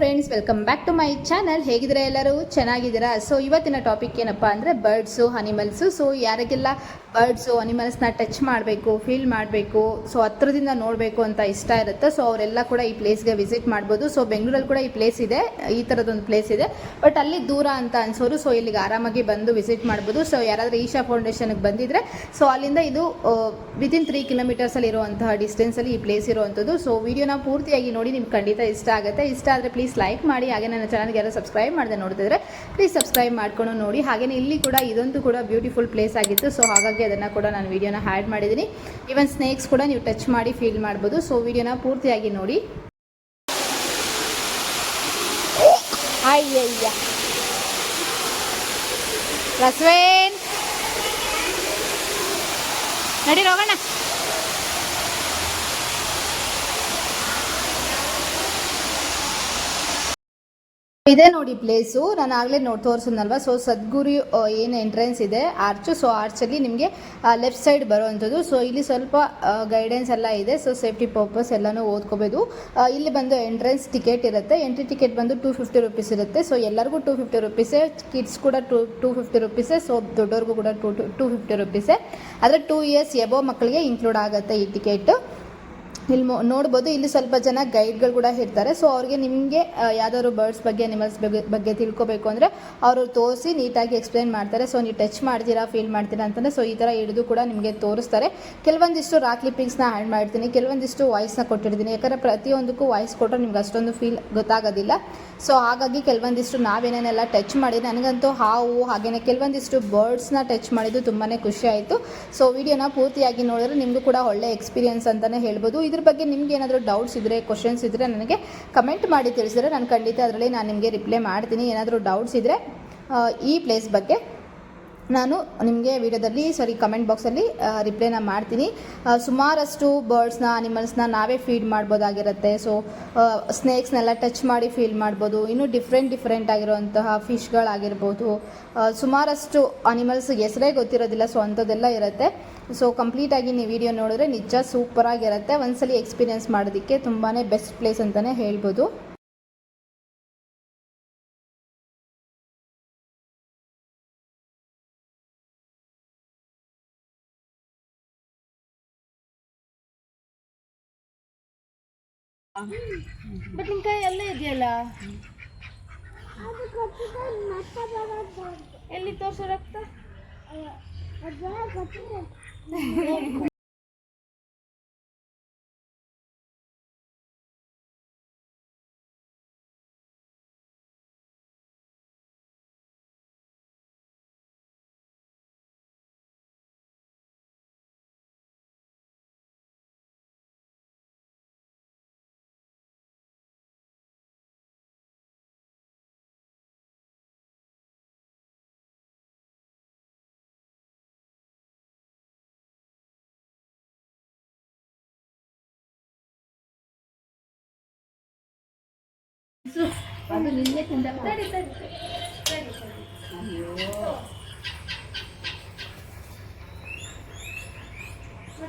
Friends welcome back to my channel ಹೇಗಿದ್ರೆ ಎಲ್ಲರೂ? ಚೆನ್ನಾಗಿದ್ದೀರಾ? So ಇವತ್ತಿನ ಟಾಪಿಕ್ ಏನಪ್ಪ ಅಂದರೆ ಬರ್ಡ್ಸು ಅನಿಮಲ್ಸು ಸೊ ಯಾರಿಗೆಲ್ಲ ಬರ್ಡ್ಸು ಅನಿಮಲ್ಸ್ನ ಟಚ್ ಮಾಡಬೇಕು ಫೀಲ್ ಮಾಡಬೇಕು ಸೊ ಹತ್ರದಿಂದ ನೋಡಬೇಕು ಅಂತ ಇಷ್ಟ ಇರುತ್ತೆ ಸೊ ಅವರೆಲ್ಲ ಕೂಡ ಈ ಪ್ಲೇಸ್ಗೆ ವಿಸಿಟ್ ಮಾಡ್ಬೋದು. ಸೊ ಬೆಂಗಳೂರಲ್ಲಿ ಕೂಡ ಈ ಪ್ಲೇಸ್ ಇದೆ, ಈ ಥರದೊಂದು ಪ್ಲೇಸ್ ಇದೆ. ಬಟ್ ಅಲ್ಲಿ ದೂರ ಅಂತ ಅನ್ಸೋರು ಸೊ ಇಲ್ಲಿಗೆ ಆರಾಮಾಗಿ ಬಂದು ವಿಸಿಟ್ ಮಾಡ್ಬೋದು. ಸೊ ಯಾರಾದರೂ ಈಶಾ ಫೌಂಡೇಶನ್ಗೆ ಬಂದಿದ್ರೆ ಸೊ ಅಲ್ಲಿಂದ ಇದು ವಿತಿನ್ ತ್ರೀ ಕಿಲೋಮೀಟರ್ಸಲ್ಲಿ ಇರುವಂತಹ ಡಿಸ್ಟೆನ್ಸಲ್ಲಿ ಈ ಪ್ಲೇಸ್ ಇರುವಂಥದ್ದು. ಸೊ ವಿಡಿಯೋನ ಪೂರ್ತಿಯಾಗಿ ನೋಡಿ, ನಿಮ್ಗೆ ಖಂಡಿತ ಇಷ್ಟ ಆಗುತ್ತೆ. ಇಷ್ಟ ಆದರೆ ಪ್ಲೀಸ್ ಲೈಕ್ ಮಾಡಿ, ಹಾಗೆ ನನ್ನ ಚಾನಲ್ಗೆ ಯಾರು ಸಬ್ಸ್ಕ್ರೈಬ್ ಮಾಡದೆ ನೋಡ್ತಿದ್ರೆ ಪ್ಲೀಸ್ ಸಬ್ಸ್ಕ್ರೈಬ್ ಮಾಡ್ಕೊಂಡು ನೋಡಿ. ಹಾಗೆಯೇ ಇಲ್ಲಿ ಕೂಡ ಇದೊಂದು ಕೂಡ ಬ್ಯೂಟಿಫುಲ್ ಪ್ಲೇಸ್ ಆಗಿತ್ತು. ಸೊ ಹಾಗಾಗಿ ಅದನ್ನು ಕೂಡ ನಾನು ವಿಡಿಯೋನ ಆ್ಯಡ್ ಮಾಡಿದ್ದೀನಿ. ಈವನ್ ಸ್ನೇಕ್ಸ್ ಕೂಡ ನೀವು ಟಚ್ ಮಾಡಿ ಫೀಲ್ ಮಾಡ್ಬೋದು. ಸೊ ವಿಡಿಯೋನ ಪೂರ್ತಿಯಾಗಿ ನೋಡಿ. ಅಯ್ಯಯ್ಯ. ರಸ್ವೇನ್ ನಡಿ ಹೋಗೋಣ ಇದೆ ನೋಡಿ ಪ್ಲೇಸು ನಾನು ಆಗಲೇ ನೋಡಿ ತೋರಿಸಿದ್ನಲ್ವ ಸೊ ಸದ್ಗುರಿ ಏನು ಎಂಟ್ರೆನ್ಸ್ ಇದೆ? ಆರ್ಚು ಸೊ ಆರ್ಚಲ್ಲಿ ನಿಮಗೆ ಲೆಫ್ಟ್ ಸೈಡ್ ಬರುವಂಥದ್ದು. ಸೊ ಇಲ್ಲಿ ಸ್ವಲ್ಪ ಗೈಡೆನ್ಸ್ ಎಲ್ಲ ಇದೆ. ಸೊ ಸೇಫ್ಟಿ ಪರ್ಪಸ್ ಎಲ್ಲನೂ ಓದ್ಕೋಬೋದು. ಇಲ್ಲಿ ಬಂದು ಎಂಟ್ರೆನ್ಸ್ ಟಿಕೆಟ್ ಇರುತ್ತೆ. ಎಂಟ್ರಿ ಟಿಕೆಟ್ ಬಂದು ಟೂ ಫಿಫ್ಟಿ ರುಪೀಸ್ ಇರುತ್ತೆ. ಸೊ ಎಲ್ಲರಿಗೂ ಟೂ ಫಿಫ್ಟಿ ರುಪೀಸೇ ಕಿಡ್ಸ್ ಕೂಡ ಟೂ ಟೂ ಫಿಫ್ಟಿ ರುಪೀಸೇ ಸೊ ದೊಡ್ಡವ್ರಿಗೂ ಕೂಡ ಟೂ ಟೂ ಫಿಫ್ಟಿ ರುಪೀಸೇ ಆದರೆ ಟೂ ಇಯರ್ಸ್ ಎಬೋ ಮಕ್ಕಳಿಗೆ ಇನ್ಕ್ಲೂಡ್ ಆಗುತ್ತೆ ಈ ಟಿಕೆಟು ಇಲ್ಲಿ ನೋಡ್ಬೋದು. ಇಲ್ಲಿ ಸ್ವಲ್ಪ ಜನ ಗೈಡ್ಗಳು ಕೂಡ ಇರ್ತಾರೆ. ಸೊ ಅವ್ರಿಗೆ ನಿಮಗೆ ಯಾವ್ದಾದ್ರು ಬರ್ಡ್ಸ್ ಬಗ್ಗೆ ಅನಿಮಲ್ಸ್ ಬಗ್ಗೆ ಬಗ್ಗೆ ತಿಳ್ಕೊಬೇಕು ಅಂದರೆ ಅವರು ತೋರಿಸಿ ನೀಟಾಗಿ ಎಕ್ಸ್ಪ್ಲೈನ್ ಮಾಡ್ತಾರೆ. ಸೊ ನೀವು ಟಚ್ ಮಾಡ್ತೀರಾ ಫೀಲ್ ಮಾಡ್ತೀರಾ ಅಂತಂದರೆ ಸೊ ಈ ಥರ ಹಿಡಿದು ಕೂಡ ನಿಮಗೆ ತೋರಿಸ್ತಾರೆ. ಕೆಲವೊಂದಿಷ್ಟು ರಾ ಕ್ಲಿಪ್ಪಿಂಗ್ಸ್ನ ಆ್ಯಡ್ ಮಾಡ್ತೀನಿ. ಕೆಲವೊಂದಿಷ್ಟು ವಾಯ್ಸ್ನ ಕೊಟ್ಟಿರ್ತೀನಿ. ಯಾಕಂದರೆ ಪ್ರತಿಯೊಂದಕ್ಕೂ ವಾಯ್ಸ್ ಕೊಟ್ಟರೆ ನಿಮ್ಗೆ ಅಷ್ಟೊಂದು ಫೀಲ್ ಗೊತ್ತಾಗೋದಿಲ್ಲ. ಸೊ ಹಾಗಾಗಿ ಕೆಲವೊಂದಿಷ್ಟು ನಾವೇನೇನೆಲ್ಲ ಟಚ್ ಮಾಡಿ ನನಗಂತೂ ಹಾವು ಹಾಗೆಯೇ ಕೆಲವೊಂದಿಷ್ಟು ಬರ್ಡ್ಸ್ನ ಟಚ್ ಮಾಡಿದ್ದು ತುಂಬಾ ಖುಷಿ ಆಯಿತು. ಸೊ ವಿಡಿಯೋನ ಪೂರ್ತಿಯಾಗಿ ನೋಡಿದ್ರೆ ನಿಮಗೂ ಕೂಡ ಒಳ್ಳೆ ಎಕ್ಸ್ಪೀರಿಯನ್ಸ್ ಅಂತಲೇ ಹೇಳ್ಬೋದು. ಇದ್ರ ಬಗ್ಗೆ ನಿಮ್ಗೆ ಏನಾದರೂ ಡೌಟ್ಸ್ ಇದ್ದರೆ ಕ್ವಶನ್ಸ್ ಇದ್ದರೆ ನನಗೆ ಕಮೆಂಟ್ ಮಾಡಿ ತಿಳಿಸಿದ್ರೆ ನಾನು ಖಂಡಿತ ಅದರಲ್ಲಿ ನಾನು ನಿಮಗೆ ರಿಪ್ಲೈ ಮಾಡ್ತೀನಿ. ಏನಾದರೂ ಡೌಟ್ಸ್ ಇದ್ದರೆ ಈ ಪ್ಲೇಸ್ ಬಗ್ಗೆ ನಾನು ನಿಮಗೆ ವಿಡಿಯೋದಲ್ಲಿ ಸಾರಿ ಕಮೆಂಟ್ ಬಾಕ್ಸಲ್ಲಿ ರಿಪ್ಲೈನ ಮಾಡ್ತೀನಿ. ಸುಮಾರಷ್ಟು ಬರ್ಡ್ಸ್ನ ಅನಿಮಲ್ಸ್ನ ನಾವೇ ಫೀಡ್ ಮಾಡ್ಬೋದಾಗಿರುತ್ತೆ. ಸೊ ಸ್ನೇಕ್ಸ್ನೆಲ್ಲ ಟಚ್ ಮಾಡಿ ಫೀಲ್ ಮಾಡ್ಬೋದು. ಇನ್ನೂ ಡಿಫ್ರೆಂಟ್ ಡಿಫ್ರೆಂಟ್ ಆಗಿರುವಂತಹ ಫಿಶ್ಗಳಾಗಿರ್ಬೋದು ಸುಮಾರಷ್ಟು ಅನಿಮಲ್ಸ್ ಹೆಸರೇ ಗೊತ್ತಿರೋದಿಲ್ಲ ಸೊ ಅಂಥದ್ದೆಲ್ಲ ಇರುತ್ತೆ. ಸೊ ಕಂಪ್ಲೀಟಾಗಿ ನೀವು ವಿಡಿಯೋ ನೋಡಿದ್ರೆ ನಿಜ ಸೂಪರಾಗಿರುತ್ತೆ ಒಂದ್ಸಲಿ ಎಕ್ಸ್ಪೀರಿಯೆನ್ಸ್ ಮಾಡೋದಕ್ಕೆ ತುಂಬಾ ಬೆಸ್ಟ್ ಪ್ಲೇಸ್ ಅಂತಲೇ ಹೇಳ್ಬೋದು. ಬಟ್ ನಿನ್ ಕೈ ಅಲ್ಲೇ ಇದೆಯಲ್ಲ? ಎಲ್ಲಿ ತೋರ್ಸೋ ರಕ್ತ? ಅದು ನಿನ್ನೆ ತಿಂದ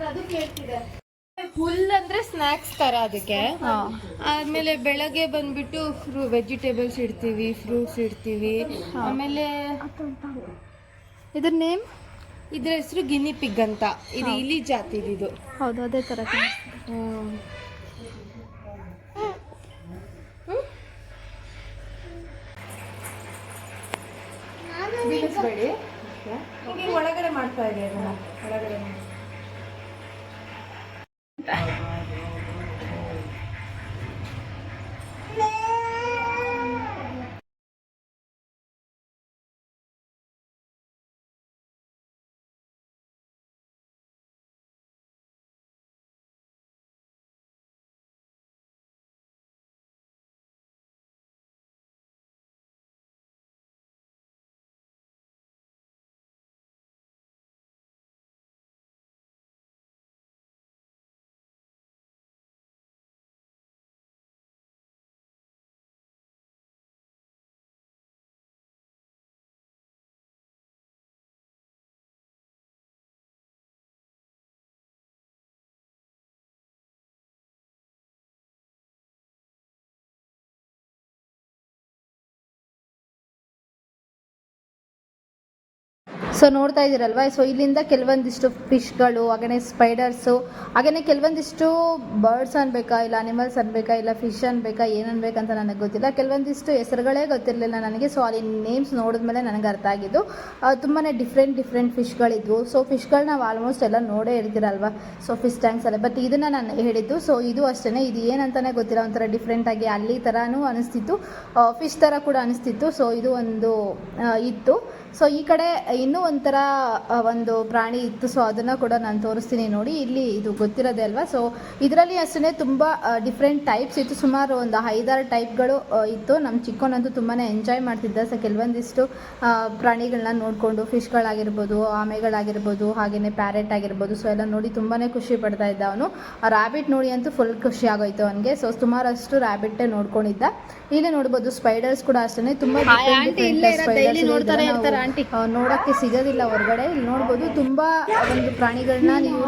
ಅದು ಕೇಳ್ತಿದೆ. ಫುಲ್ ಅಂದ್ರೆ ಸ್ನಾಕ್ಸ್ ತರ ಅದಕ್ಕೆ. ಆಮೇಲೆ ಬೆಳಗ್ಗೆ ಬಂದ್ಬಿಟ್ಟು ಫ್ರೂ ವೆಜಿಟೇಬಲ್ಸ್ ಇಡ್ತೀವಿ ಫ್ರೂಟ್ಸ್ ಇಡ್ತೀವಿ. ಆಮೇಲೆ ಇದ್ರ ನೇಮ್? ಇದ್ರ ಹೆಸರು ಗಿನಿ ಪಿಗ್ ಅಂತ. ಇದು ಇಲಿ ಜಾತಿ ಇದು. ಹೌದು ಅದೇ ಥರ ಹ್ಮ್. ಈಗ ಒಳಗಡೆ ಮಾಡ್ತಾ ಇದೆ ಒಳಗಡೆ ಒಳಗಡೆ ಸೊ ನೋಡ್ತಾ ಇದ್ದೀರಲ್ವಾ? ಸೊ ಇಲ್ಲಿಂದ ಕೆಲವೊಂದಿಷ್ಟು ಫಿಶ್ಗಳು ಹಾಗೆಯೇ ಸ್ಪೈಡರ್ಸು ಹಾಗೆಯೇ ಕೆಲವೊಂದಿಷ್ಟು ಬರ್ಡ್ಸ್ ಅನ್ಬೇಕಾ, ಇಲ್ಲ ಅನಿಮಲ್ಸ್ ಅನ್ಬೇಕಾ, ಇಲ್ಲ ಫಿಶ್ ಅನ್ಬೇಕಾ, ಏನು ಅನ್ಬೇಕಂತ ನನಗೆ ಗೊತ್ತಿಲ್ಲ. ಕೆಲವೊಂದಿಷ್ಟು ಹೆಸರುಗಳೇ ಗೊತ್ತಿರಲಿಲ್ಲ ನನಗೆ. ಸೊ ಅಲ್ಲಿ ನೇಮ್ಸ್ ನೋಡಿದ್ಮೇಲೆ ನನಗೆ ಅರ್ಥ ಆಗಿದ್ದು ತುಂಬಾ ಡಿಫ್ರೆಂಟ್ ಡಿಫ್ರೆಂಟ್ ಫಿಶ್ಗಳಿದ್ವು ಸೊ ಫಿಶ್ಗಳು ನಾವು ಆಲ್ಮೋಸ್ಟ್ ಎಲ್ಲ ನೋಡೇ ಇರ್ತೀರಲ್ವಾ? ಸೊ ಫಿಶ್ ಟ್ಯಾಂಕ್ಸ್ ಅಲ್ಲ. ಬಟ್ ಇದನ್ನು ನಾನು ಹೇಳಿದ್ದು ಸೊ ಇದು ಅಷ್ಟೇ ಇದು ಏನಂತಾನೆ ಗೊತ್ತಿಲ್ಲ. ಒಂಥರ ಡಿಫ್ರೆಂಟಾಗಿ ಅಲ್ಲಿ ಥರನೂ ಅನಿಸ್ತಿತ್ತು. ಫಿಶ್ ಥರ ಕೂಡ ಅನಿಸ್ತಿತ್ತು. ಸೊ ಇದು ಒಂದು ಇತ್ತು. ಸೊ ಈ ಕಡೆ ಇನ್ನೂ ಒಂಥರ ಒಂದು ಪ್ರಾಣಿ ಇತ್ತು. ಸೊ ಅದನ್ನು ಕೂಡ ನಾನು ತೋರಿಸ್ತೀನಿ ನೋಡಿ. ಇಲ್ಲಿ ಇದು ಗೊತ್ತಿರೋದೇ ಅಲ್ವಾ? ಸೊ ಇದರಲ್ಲಿ ಅಷ್ಟೇ ತುಂಬ ಡಿಫ್ರೆಂಟ್ ಟೈಪ್ಸ್ ಇತ್ತು. ಸುಮಾರು ಒಂದು ಐದಾರು ಟೈಪ್ಗಳು ಇತ್ತು. ನಮ್ಮ ಚಿಕ್ಕವನಂತೂ ತುಂಬಾ ಎಂಜಾಯ್ ಮಾಡ್ತಿದ್ದ. ಸೊ ಕೆಲವೊಂದಿಷ್ಟು ಪ್ರಾಣಿಗಳನ್ನ ನೋಡಿಕೊಂಡು ಫಿಶ್ಗಳಾಗಿರ್ಬೋದು ಆಮೆಗಳಾಗಿರ್ಬೋದು ಹಾಗೆಯೇ ಪ್ಯಾರೆಟ್ ಆಗಿರ್ಬೋದು. ಸೊ ಎಲ್ಲ ನೋಡಿ ತುಂಬಾ ಖುಷಿ ಪಡ್ತಾ ಇದ್ದ ಅವನು. ರ್ಯಾಬಿಟ್ ನೋಡಿ ಅಂತೂ ಫುಲ್ ಖುಷಿ ಆಗೋಯ್ತು ಅವನಿಗೆ. ಸೊ ಸುಮಾರಷ್ಟು ರ್ಯಾಬಿಟ್ಟೇ ನೋಡ್ಕೊಂಡಿದ್ದ. ಇಲ್ಲಿ ನೋಡ್ಬೋದು ಸ್ಪೈಡರ್ಸ್ ಕೂಡ ಅಷ್ಟೇ ತುಂಬ ನೋಡೋಕ್ಕೆ ಸಿಗೋದಿಲ್ಲ ಹೊರಗಡೆ. ಇಲ್ಲಿ ನೋಡ್ಬೋದು ತುಂಬ ಒಂದು ಪ್ರಾಣಿಗಳನ್ನ ನೀವು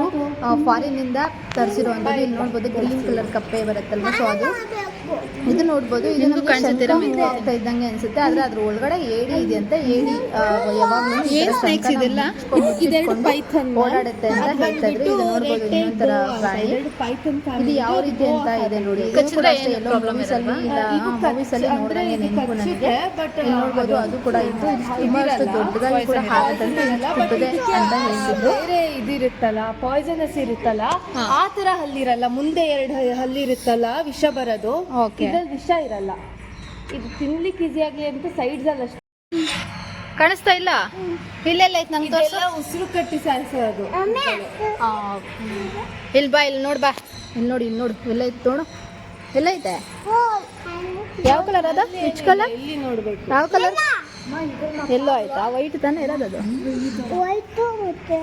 ಫಾರಿನಿಂದ ತರಿಸಿರುವಂಥದ್ದು. ಇಲ್ಲಿ ನೋಡ್ಬೋದು ಗ್ರೀನ್ ಕಲರ್ ಕಪ್ಪೆ ಬರುತ್ತಲ್ವ? ಸೊ ಅದು ಇದು ನೋಡ್ಬೋದು. ಇದು move ಆಗ್ತಾ ಇದ್ದಂಗೆ ಅನ್ಸುತ್ತೆ. ಆದ್ರೆ ಅದ್ರ ಒಳಗಡೆ ಏಡಿ ಇದೆ ಅಂತ ಏಡಿ ಯಾವಾಗಲೂ ಓಡಾಡುತ್ತೆ ಅಂತ ಹೇಳ್ತಾ ಇದ್ರು. ಇದು ನೋಡ್ಬೋದು ಇನ್ನೊಂಥರ ಪ್ರಾಣಿ. ಇದು ಯಾವ ರೀತಿ ಅಂತ ಇದೆ ನೋಡಿ. ಇದು ಕೂಡ ಅಷ್ಟೇ ಎಲ್ಲೋ ಅಲ್ಲಿ ಇಲ್ಲ. ಮೂವೀಸ್ ಅಲ್ಲಿ ನೋಡಿದಂಗೆ ನೆನಪು ನನಗೆ. ಇಲ್ಲಿ ನೋಡ್ಬೋದು ಅದು ಕೂಡ ಇತ್ತು ಇದು ದೊಡ್ಡದಾಗಿ ಕೂಡ ಅಂತ ಹೇಳ್ತಿದ್ರು. ಬೇರೆ ಇದಿರುತ್ತಲ್ಲ ಪಾಯ್ಸನಸ್ ಇರುತ್ತಲ್ಲ ಆ ತರ ಹಲ್ಲಿರಲ್ಲ ಮುಂದೆ ಎರಡು ಹಲ್ಲಿರುತ್ತಲ್ಲ ವಿಷ ಬರೋದು ಇದ್ರಲ್ಲಿ ವಿಷ ಇರಲ್ಲ. ಇದು ತಿನ್ಲಿಕ್ಕೆ ಈಸಿ ಆಗ್ಲಿ ಅಂತ ಸೈಡ್ಸ್ ಅಲ್ಲಿ ಅಷ್ಟೇ. ಕಾಣಿಸ್ತಾ ಇಲ್ಲ? ಇಲ್ಲೆಲ್ಲ ಐತೆ ನಂಗೆ ತೋರಿಸು. ಇದೆಲ್ಲ ಉಸಿರು ಕಟ್ಟಿ ಸಾಯಿಸೋದು ಇಲ್ಲಿ ಬಾ ಇಲ್ಲಿ ನೋಡ್ ಬಾ. ಇಲ್ಲಿ ನೋಡಿ ಇಲ್ಲಿ ನೋಡು. ಎಲ್ಲ ಇತ್ತು ನೋಡು. ಎಲ್ಲ ಐತೆ? ಯಾವ ಕಲರ್ ಅದ? ರಿಚ್ ಕಲರ್ ಇಲ್ಲಿ ನೋಡ್ಬೇಕು? ಯಾವ ಕಲರ್ ಎಲ್ಲೋ ಆಯ್ತಾ? ವೈಟ್ ತಾನೇ ಇರೋದು ಅದು? ವೈಟು ಮತ್ತೆ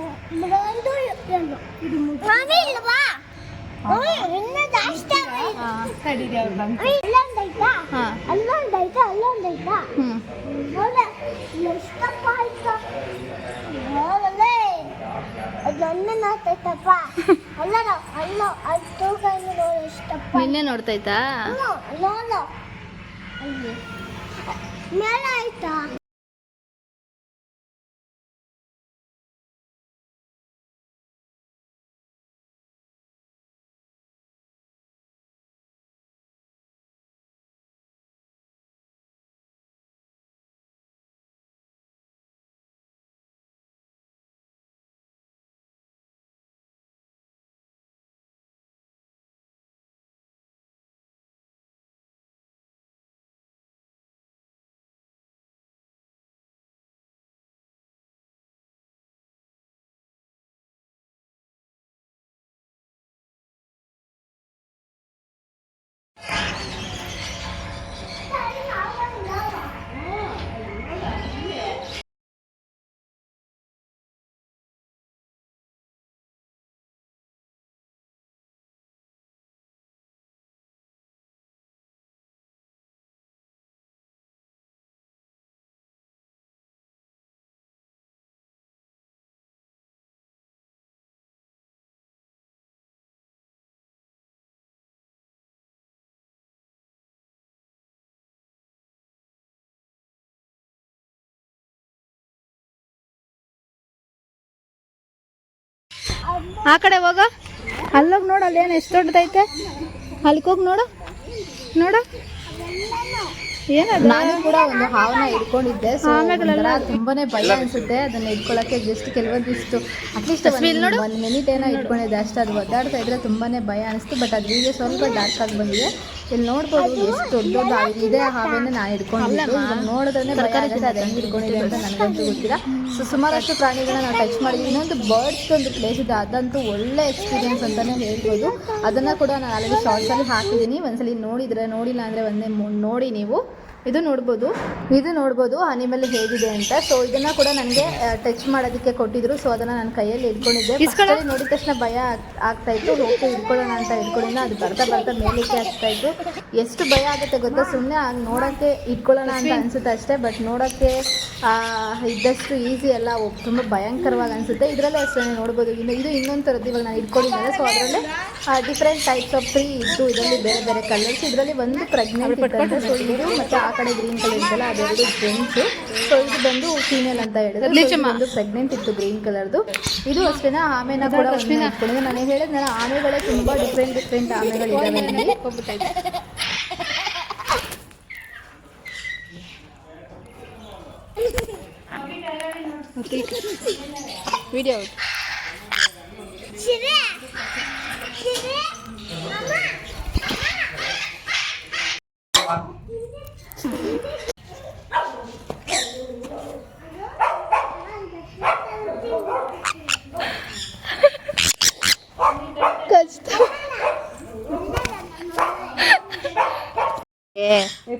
ನಿನ್ನೆ ನೋಡ್ತೈತಾ ಹ್ಞೂ, ನೋಡು. ಅಲ್ಲಿ. ಮೇಲೆ ಆಯ್ತಾ ಆ ಕಡೆ ಹೋಗ. ಅಲ್ಲೋಗಿ ನೋಡು ಅಲ್ಲಿ ಏನು ಎಷ್ಟು ದೊಡ್ಡದೈತೆ. ಅಲ್ಲಿಗೆ ಹೋಗಿ ನೋಡು. ನೋಡು. ನಾನು ಕೂಡ ಒಂದು ಹಾವನ್ನ ಹಿಡ್ಕೊಂಡಿದ್ದೆ ತುಂಬಾನೇ ಭಯ ಅನ್ಸುತ್ತೆ. ಅದನ್ನ ಹಿಡ್ಕೊಳಕ್ಕೆ ಜಸ್ಟ್ ಕೆಲವೊಂದಿಷ್ಟು ಅಟ್ಲೀಸ್ಟ್ ಒಂದು ಮಿನಿಟ್ ಏನೋ ಇಟ್ಕೊಂಡಿದ್ದೆ ಅಷ್ಟೇ. ಅದು ಒದ್ದಾಡ್ತಾ ಇದ್ರೆ ತುಂಬಾನೇ ಭಯ ಅನಿಸ್ತು ಬಟ್ ಅದು ಈಗ ಸ್ವಲ್ಪ ಡಾರ್ಕ್ ಆಗಿ ಬಂದಿದೆ. ಇಲ್ಲಿ ನೋಡ್ಬೋದು ಎಷ್ಟು ದೊಡ್ಡ ಇದೆ ಹಾವೇನೆ ನಾನು ಹಿಡ್ಕೊಂಡಿದ್ದು. ನೋಡಿದ್ರೆ ಭಯ ಅದು ಹೆಂಗೆ ಹಿಡ್ಕೊಂಡಿದೆ ಅಂತ ನನಗಂತೂ ಗೊತ್ತಿಲ್ಲ. ಸೊ ಸುಮಾರಷ್ಟು ಪ್ರಾಣಿಗಳನ್ನ ನಾವು ಟಚ್ ಮಾಡಿದ್ವಿ ಇನ್ನೊಂದು ಬರ್ಡ್ಸ್ ಒಂದು ಪ್ಲೇಸ್ ಇದೆ. ಅದಂತೂ ಒಳ್ಳೆ ಎಕ್ಸ್ಪೀರಿಯನ್ಸ್ ಅಂತಾನೆ ಹೇಳ್ಬೋದು. ಅದನ್ನ ಕೂಡ ನಾನು ಆಲ್ರೆಡಿ ಶಾರ್ಟ್ಸ್ ಅಲ್ಲಿ ಹಾಕಿದ್ದೀನಿ ಒಂದ್ಸಲಿ ನೋಡಿದ್ರೆ ನೋಡಿಲ್ಲ ಅಂದ್ರೆ ಒಂದೇ ನೋಡಿ ನೀವು. ಇದು ನೋಡ್ಬೋದು. ಇದು ನೋಡ್ಬೋದು ಅನಿಮಲ್ ಹೇಗಿದೆ ಅಂತ. ಸೊ ಇದನ್ನ ಕೂಡ ನನಗೆ ಟಚ್ ಮಾಡೋದಕ್ಕೆ ಕೊಟ್ಟಿದ್ರು. ಸೊ ಅದನ್ನ ನನ್ನ ಕೈಯಲ್ಲಿ ಇಟ್ಕೊಂಡಿದ್ದೆ. ನೋಡಿದ ತಕ್ಷಣ ಭಯ ಆಗ್- ಆಗ್ತಾ ಇತ್ತು. ಹೋಗಿ ಇಟ್ಕೊಳ್ಳೋಣ ಅಂತ ಇಟ್ಕೊಂಡಿದ್ದ ಅದು ಬರ್ತಾ ಬರ್ತಾ ಮೇಲಿಕ್ಕೆ ಆಗ್ತಾ ಇತ್ತು. ಎಷ್ಟು ಭಯ ಆಗುತ್ತೆ ಗೊತ್ತಾ? ಸುಮ್ಮನೆ ನೋಡೋಕ್ಕೆ ಇಟ್ಕೊಳ್ಳೋಣ ಅಂತ ಅನ್ಸುತ್ತೆ ಅಷ್ಟೇ. ಬಟ್ ನೋಡೋಕ್ಕೆ ಇದ್ದಷ್ಟು ಈಸಿ ಅಲ್ಲ ತುಂಬ ಭಯಂಕರವಾಗಿ ಅನ್ಸುತ್ತೆ. ಇದರಲ್ಲೂ ಅಷ್ಟೇ ನೋಡ್ಬೋದು. ಇನ್ನು ಇದು ಇನ್ನೊಂದು ಥರದ್ದು ಇವಾಗ ನಾನು ಇಟ್ಕೊಂಡಿದ್ದೆ ಸೊ ಅದರಲ್ಲಿ ಡಿಫ್ರೆಂಟ್ ಟೈಪ್ಸ್ ಆಫ್ ಫ್ರೀ ಇತ್ತು ಇದರಲ್ಲಿ ಬೇರೆ ಬೇರೆ ಕಲರ್ಸ್ ಇದರಲ್ಲಿ ಒಂದು ಪ್ರೆಗ್ನೆಂಟ್ ಮತ್ತೆ ಸೊ ಇದು ಮತ್ತು ಕಡೆ ಗ್ರೀನ್ ಕಲರ್ ಇತ್ತಲ್ಲ ಅದೆರಡು ಜೆಂಟ್ಸು ಸೊ ಇದು ಬಂದು ಫೀಮೇಲ್ ಅಂತ ಹೇಳಿದ್ರೆ. ಪ್ರೆಗ್ನೆಂಟ್ ಇತ್ತು ಗ್ರೀನ್ ಕಲರ್ದು ಇದು ಅಷ್ಟೇನ ಆಮೆನ ಕೂಡ ಇಟ್ಕೊಂಡಿದ್ದೆ ನಾನು ಹೇಳಿದ್ನಲ್ಲ ನಾನು ಆಮೆಗಳೇ ತುಂಬಾ ಡಿಫ್ರೆಂಟ್ ಡಿಫ್ರೆಂಟ್ ಆಮೆಗಳಿದ್ದಾವೆ ಇಲ್ಲಿ ವಿಡಿಯೋ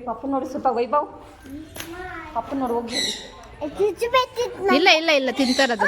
ಪಪ್ಪ ನೋಡಿ ಸ್ವಲ್ಪ ವೈಭವ್. ಪಪ್ಪ ನೋಡಿ ಹೋಗಿ. ಇಲ್ಲ ಇಲ್ಲ ಇಲ್ಲ ತಿಂತಾರದು